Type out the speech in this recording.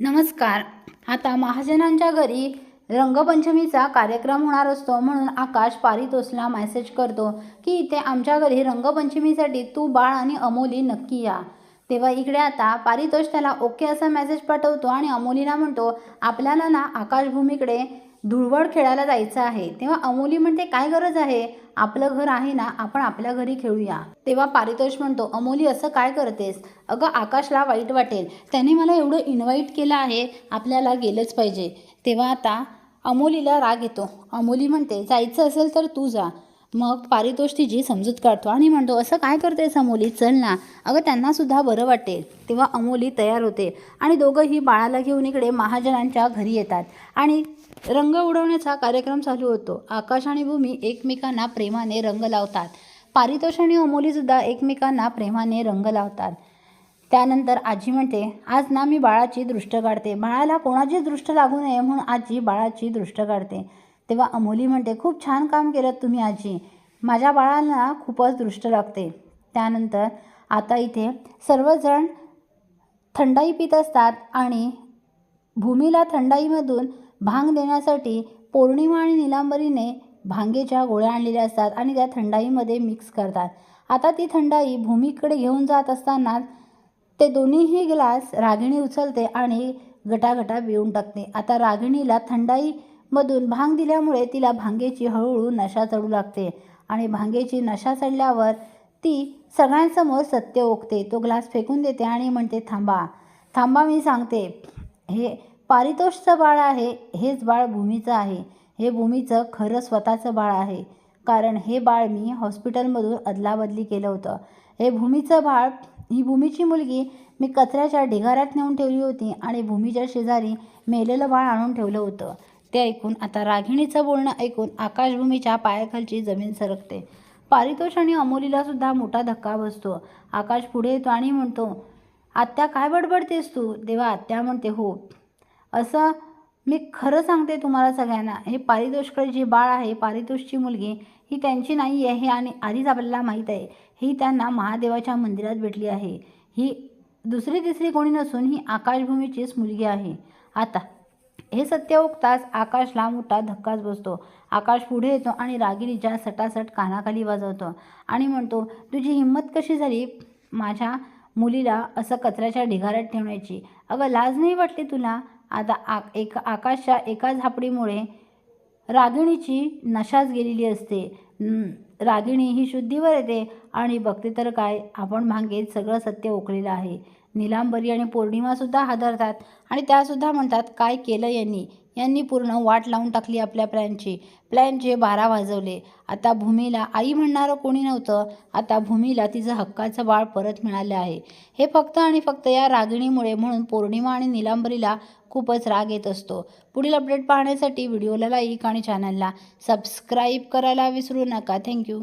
नमस्कार. आता महाजनांच्या घरी रंगपंचमीचा कार्यक्रम होणार असतो म्हणून आकाश पारितोषला मेसेज करतो की इथे आमच्या घरी रंगपंचमीसाठी तू बाळ आणि अमोली नक्की या. तेव्हा इकडे आता पारितोष त्याला ओके असा मेसेज पाठवतो आणि अमोलीला म्हणतो आपल्याला ना आकाशभूमीकडे धुळवड खेळायला जायचं आहे तेव्हा अमोली म्हणते काय गरज आहे? आपलं घर आहे ना आपण आपल्या घरी खेळूया. तेव्हा पारितोष म्हणतो अमोली असं काय करतेस? अगं आकाशला वाईट वाटेल. त्याने मला एवढं इन्व्हाइट केलं आहे आपल्याला गेलंच पाहिजे. तेव्हा आता अमोलीला राग येतो. अमोली म्हणते जायचं असेल तर तू जा. मग पारितोष तिची समजूत काढतो आणि म्हणतो असं काय करतेस अमोली? चल ना. अगं त्यांनासुद्धा बरं वाटेल तेव्हा अमोली तयार होते आणि दोघंही बाळाला घेऊन इकडे महाजनांच्या घरी येतात आणि रंग उडवण्याचा कार्यक्रम चालू होतो. आकाश आणि भूमी एकमेकांना प्रेमाने रंग लावतात. पारितोष आणि अमोलीसुद्धा एकमेकांना प्रेमाने रंग लावतात. त्यानंतर आजी म्हणते आज ना मी बाळाची दृष्ट काढते. बाळाला कोणाची दृष्ट लागू नये म्हणून आजी बाळाची दृष्ट काढते. तेव्हा अमोली म्हणते खूप छान काम केलं तुम्ही आजी. माझ्या बाळांना खूपच दृष्ट लागते. त्यानंतर आता इथे सर्वजण थंडाई पित असतात आणि भूमीला थंडाईमधून भांग देण्यासाठी पौर्णिमा आणि निलांबरीने भांगेच्या गोळ्या आणलेल्या असतात आणि त्या थंडाईमध्ये मिक्स करतात. आता ती थंडाई भूमीकडे घेऊन जात असताना ते दोन्हीही ग्लास रागिणी उचलते आणि गटागटा पिऊन टाकते. आता रागिणीला थंडाई मधून भांग दिल्यामुळे तिला भांगेची हळूहळू नशा चढू लागते. आणि भांगेची नशा चढल्यावर ती सगळ्यांसमोर सत्य ओकते. तो ग्लास फेकून देते आणि म्हणते थांबा. थांबा मी सांगते. हे पारितोषचं बाळ आहे. हेच बाळ भूमीचं आहे. हे भूमीचं खरं स्वतःचं बाळ आहे. कारण हे बाळ मी हॉस्पिटलमधून अदलाबदली केलं होतं. हे भूमीचं बाळ ही भूमीची मुलगी मी कचऱ्याच्या ढिगाऱ्यात नेऊन ठेवली होती आणि भूमीच्या शेजारी मेलेलं बाळ आणून ठेवलं होतं. ते ऐकून आता रागिणीचं बोलणं ऐकून आकाशभूमीच्या पायाखालची जमीन सरकते. पारितोष आणि अमोलीला सुद्धा मोठा धक्का बसतो. आकाश पुढे येतो आणि म्हणतो आत्या काय बडबडतेस तू? देवा आत्या म्हणते हो. असं मी खरं सांगते तुम्हाला सगळ्यांना. हे पारितोषकडे जी बाळ आहे पारितोषची मुलगी ही त्यांची नाही आहे हे आणि आधीच आपल्याला माहीत आहे. ही त्यांना महादेवाच्या मंदिरात भेटली आहे. ही दुसरी तिसरी कोणी नसून ही आकाशभूमीचीच मुलगी आहे. आता हे सत्य ओकताच आकाशला मोठा धक्काच बसतो. आकाश पुढे येतो आणि रागिणीच्या सटासट कानाखाली वाजवतो. आणि म्हणतो तुझी हिंमत कशी झाली माझ्या मुलीला असं कचऱ्याच्या ढिगाऱ्यात ठेवण्याची? अगं लाज नाही वाटली तुला? आता आ एक आकाशच्या एका झापडीमुळे रागिणीची नशाच गेलेली असते. रागिणी ही शुद्धीवर येते आणि बघते तर काय? आपण भांगेत सगळं सत्य ओकलेलं आहे. निलांबरी आणि पौर्णिमासुद्धा हादरतात. आणि त्यासुद्धा म्हणतात काय केलं यांनी? यांनी पूर्ण वाट लावून टाकली आपल्या प्लॅनची. प्लॅनचे बारा वाजवले. आता भूमीला आई म्हणणारं कोणी नव्हतं आता भूमीला तिचं हक्काचं बाळ परत मिळालं आहे. हे फक्त आणि फक्त या रागिणीमुळे म्हणून पौर्णिमा आणि निलांबरीला खूपच राग येत असतो. पुढील अपडेट पाहण्यासाठी व्हिडिओला लाईक आणि चॅनलला सबस्क्राईब करायला विसरू नका. थँक्यू.